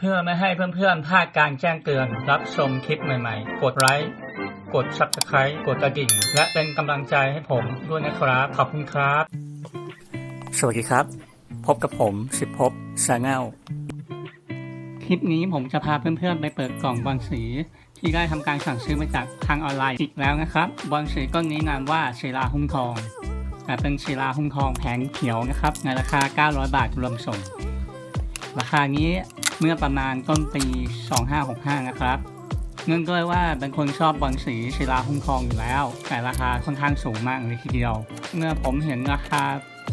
เพื่อไม่ให้เพื่อนๆพลาดการแจ้งเตือน รับชมคลิปใหม่ๆ กดไลค์กด subscribe กดกระดิ่ง และเป็นกำลังใจให้ผมด้วยนะครับ ขอบคุณครับ สวัสดีครับ พบกับผมสิบพบชาแนลคลิปนี้ผมจะพาเพื่อนๆ ไปเปิดกล่องบอลสี ที่ได้ทำการสั่งซื้อมาจากทางออนไลน์อีกแล้วนะครับบอลสีก้อนนี้นามว่าศิลาหุ้มทองแต่เป็นศิลาหุ้มทองแผงเขียวนะครับในราคา 900 บาทรวมส่ง ราคานี้ เมื่อประมาณต้นปี 2565 นะครับเนื่องด้วยว่าเป็นคนชอบบอลสีศิลาหุ้มทองอยู่แล้ว แต่ราคาค่อนข้างสูงมากเลยทีเดียว เมื่อผมเห็นราคา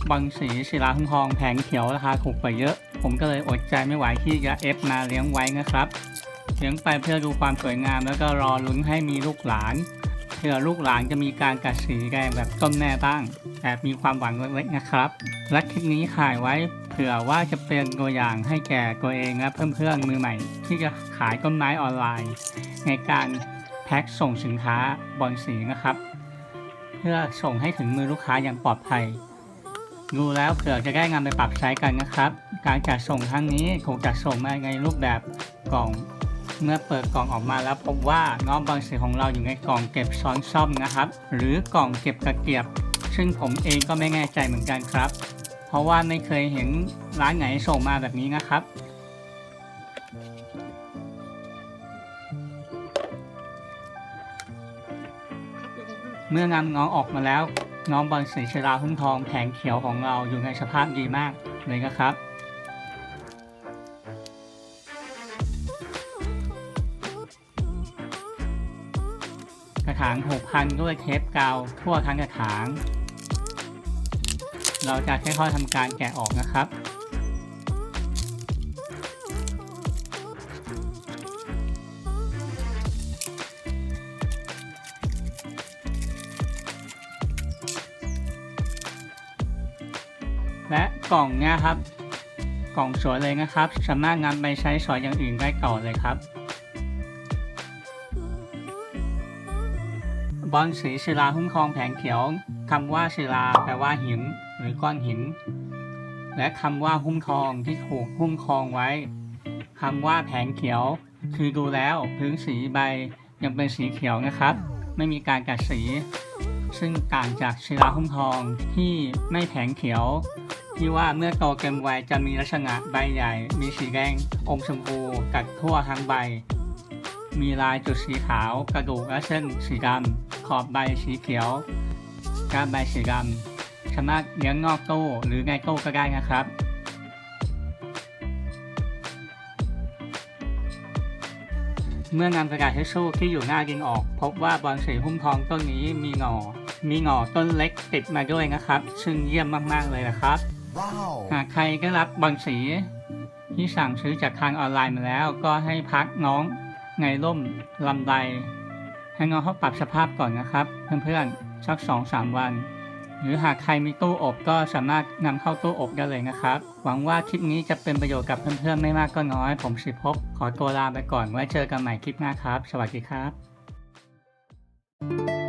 บอลสีศิลาหุ้มทองแผงเขียวราคาถูกกว่าเยอะ ผมก็เลยอดใจไม่ไหวที่จะเอฟมาเลี้ยงไว้นะครับเลี้ยงไปเพื่อดูความสวยงามแล้วก็รอลุ้นให้มีลูกหลานเผื่อลูกหลานจะมีการกัดสีแดงแบบต้นแม่บ้างแอบมีความหวังเล็กๆนะครับ และคลิปนี้ขายไว้ ผื่อว่าจะเป็นตัวอย่างให้แก่ตัวเองและเพื่อนๆมือใหม่ ที่จะขายต้นไม้ออนไลน์ ในการแพ็คส่งสินค้าบอลสีนะครับ เพื่อส่งให้ถึงมือลูกค้าอย่างปลอดภัย ดูแล้วเผื่อจะได้งานไปปรับใช้กันนะครับ การจัดส่งครั้งนี้ถูกจัดส่งมาในรูปแบบกล่อง เมื่อเปิดกล่องออกมาแล้วพบว่าน้องบางสีของเราอยู่ในกล่องเก็บช้อนซ่อมนะครับ หรือกล่องเก็บตะเกียบ ซึ่งผมเองก็ไม่แน่ใจเหมือนกันครับ ราะว่าไม่เคยเห็นร้านไหนส่งมาแบบนี้นะครับ เมื่อนำน้องออกมาแล้ว น้องบอลสีชราหุ้มทองแผงเขียวของเราอยู่ในสภาพดีมากเลยนะครับกระถางถูกพันด้วยเทปกาวทั่วทั้งกระถาง เราจะค่อยๆทำการแกะออกนะครับและกล่องเนี่ยครับ กล่องสวยเลยนะครับ สามารถนำไปใช้สอยอย่างอื่นได้ต่อเลยครับ บอลสีศิลาหุ้มทองแผงเขียว คำว่าศิลาแปลว่าหินหรือก้อนหิน และคำว่าหุ้มทองที่ถูกหุ้มทองไว้คำว่าแผงเขียว คือดูแล้วพื้นสีใบยังเป็นสีเขียวนะครับ ไม่มีการกัดสี ซึ่งต่างจากศิลาหุ้มทองที่ไม่แผงเขียว ที่ว่าเมื่อโตเต็มวัยจะมีลักษณะใบใหญ่ มีสีแดงอมชมพูกัดทั่วทั้งใบ มีลายจุดสีขาว กระดูกและเส้นสีดำขอบใบสีเขียว ก้านใบสีดำสามารถเลี้ยงนอกตู้หรือในตู้ก็ได้นะครับเมื่อนำกระดาษทิชชู่ที่อยู่หน้าดินออก พบว่าบอลสีหุ้มทองต้นนี้มีหน่อมีหน่อต้นเล็กติดมาด้วยนะครับ ซึ่งเยี่ยมมากๆเลยนะครับ Wow. หากใครก็รับบอลสีที่สั่งซื้อจากทางออนไลน์มาแล้ว ก็ให้พักน้องในร่มลำไดให้น้องเขาปรับสภาพก่อนนะครับ เพื่อนๆ สัก 2-3 วัน หรือหากใครมีตู้อบก็สามารถนำเข้าตู้อบได้เลยนะครับ หวังว่าคลิปนี้จะเป็นประโยชน์กับเพื่อนๆไม่มากก็น้อย ผมสิพบขอตัวลาไปก่อนไว้เจอกันใหม่คลิปหน้าครับ สวัสดีครับ thank you